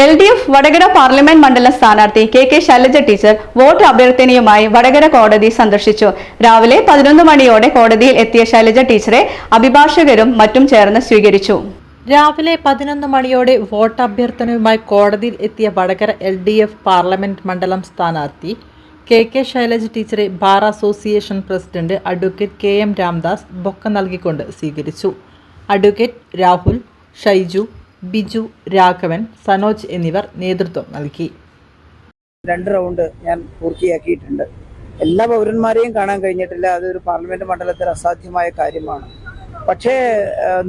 L D F Vadakara parliament മണ്ഡലം സ്ഥാനാർത്ഥി K K Shailaja teacher vote അഭ്യർത്ഥനയുമായി വടകര കോടതി സന്ദർശിച്ചു. രാവിലെ പതിനൊന്ന് മണിയോടെ കോടതിയിൽ എത്തിയ ശൈലജ ടീച്ചറെ അഭിഭാഷകരും മറ്റും ചേർന്ന് സ്വീകരിച്ചു. രാവിലെ പതിനൊന്ന് മണിയോടെ വോട്ട് അഭ്യർത്ഥനയുമായി കോടതിയിൽ എത്തിയ Vadakara L D F parliament മണ്ഡലം സ്ഥാനാർത്ഥി കെ കെ ശൈലജ ടീച്ചറെ bar association president advocate K M Ramdas bouquet നൽകിക്കൊണ്ട് സ്വീകരിച്ചു. അഡ്വക്കേറ്റ് രാഹുൽ ഷൈജു ബിജു രാഘവൻ സനോജ് എന്നിവർ നേതൃത്വം നൽകി. രണ്ട് റൗണ്ട് ഞാൻ പൂർത്തിയാക്കിയിട്ടുണ്ട്. എല്ലാ പൗരന്മാരെയും കാണാൻ കഴിഞ്ഞിട്ടില്ല. അതൊരു പാർലമെന്റ് മണ്ഡലത്തിൽ അസാധ്യമായ കാര്യമാണ്. പക്ഷേ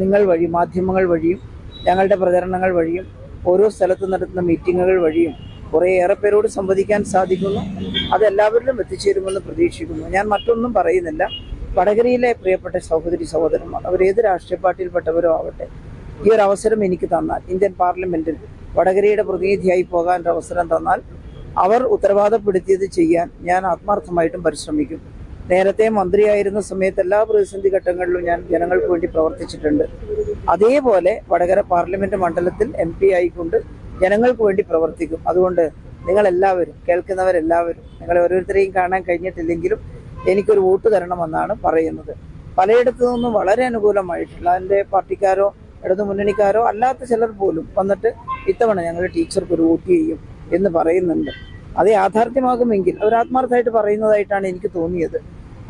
നിങ്ങൾ വഴി മാധ്യമങ്ങൾ വഴിയും ഞങ്ങളുടെ പ്രചരണങ്ങൾ വഴിയും ഓരോ സ്ഥലത്ത് നടത്തുന്ന മീറ്റിങ്ങുകൾ വഴിയും കുറേയേറെ പേരോട് സംവദിക്കാൻ സാധിക്കുന്നു. അത് എല്ലാവരിലും എത്തിച്ചേരുമെന്ന് പ്രതീക്ഷിക്കുന്നു. ഞാൻ മറ്റൊന്നും പറയുന്നില്ല. വടകരയിലെ പ്രിയപ്പെട്ട സഹോദരി സഹോദരന്മാർ അവർ ഏത് രാഷ്ട്രീയ പാർട്ടിയിൽപ്പെട്ടവരോ ആവട്ടെ ഈ ഒരു അവസരം എനിക്ക് തന്നാൽ ഇന്ത്യൻ പാർലമെന്റിൽ വടകരയുടെ പ്രതിനിധിയായി പോകാൻ ഒരു അവസരം തന്നാൽ അവർ ഉത്തരവാദപ്പെടുത്തിയത് ചെയ്യാൻ ഞാൻ ആത്മാർത്ഥമായിട്ടും പരിശ്രമിക്കും. നേരത്തെ മന്ത്രിയായിരുന്ന സമയത്ത് എല്ലാ പ്രതിസന്ധി ഘട്ടങ്ങളിലും ഞാൻ ജനങ്ങൾക്ക് വേണ്ടി പ്രവർത്തിച്ചിട്ടുണ്ട്. അതേപോലെ വടകര പാർലമെന്റ് മണ്ഡലത്തിൽ എം പി ആയിക്കൊണ്ട് ജനങ്ങൾക്ക് വേണ്ടി പ്രവർത്തിക്കും. അതുകൊണ്ട് നിങ്ങളെല്ലാവരും കേൾക്കുന്നവരെല്ലാവരും നിങ്ങളെ ഓരോരുത്തരെയും കാണാൻ കഴിഞ്ഞിട്ടില്ലെങ്കിലും എനിക്കൊരു വോട്ട് തരണമെന്നാണ് പറയുന്നത്. പലയിടത്തു നിന്നും വളരെ അനുകൂലമായിട്ടുള്ള എന്റെ പാർട്ടിക്കാരോ ഇടതു മുന്നണിക്കാരോ അല്ലാത്ത ചിലർ പോലും വന്നിട്ട് ഇത്തവണ ഞങ്ങൾ ടീച്ചർക്ക് ഒരു വോട്ട് ചെയ്യും എന്ന് പറയുന്നുണ്ട്. അത് യാഥാർത്ഥ്യമാകുമെങ്കിൽ അവർ ആത്മാർത്ഥമായിട്ട് പറയുന്നതായിട്ടാണ് എനിക്ക് തോന്നിയത്.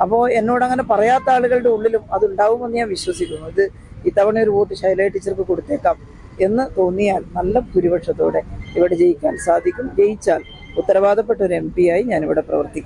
അപ്പോൾ എന്നോട് അങ്ങനെ പറയാത്ത ആളുകളുടെ ഉള്ളിലും അതുണ്ടാവുമെന്ന് ഞാൻ വിശ്വസിക്കുന്നു. ഇത് ഇത്തവണ ഒരു വോട്ട് ശൈല ടീച്ചർക്ക് കൊടുത്തേക്കാം എന്ന് തോന്നിയാൽ നല്ല ഭൂരിപക്ഷത്തോടെ ഇവിടെ ജയിക്കാൻ സാധിക്കും. ജയിച്ചാൽ ഉത്തരവാദപ്പെട്ട ഒരു എം ആയി ഞാനിവിടെ പ്രവർത്തിക്കും.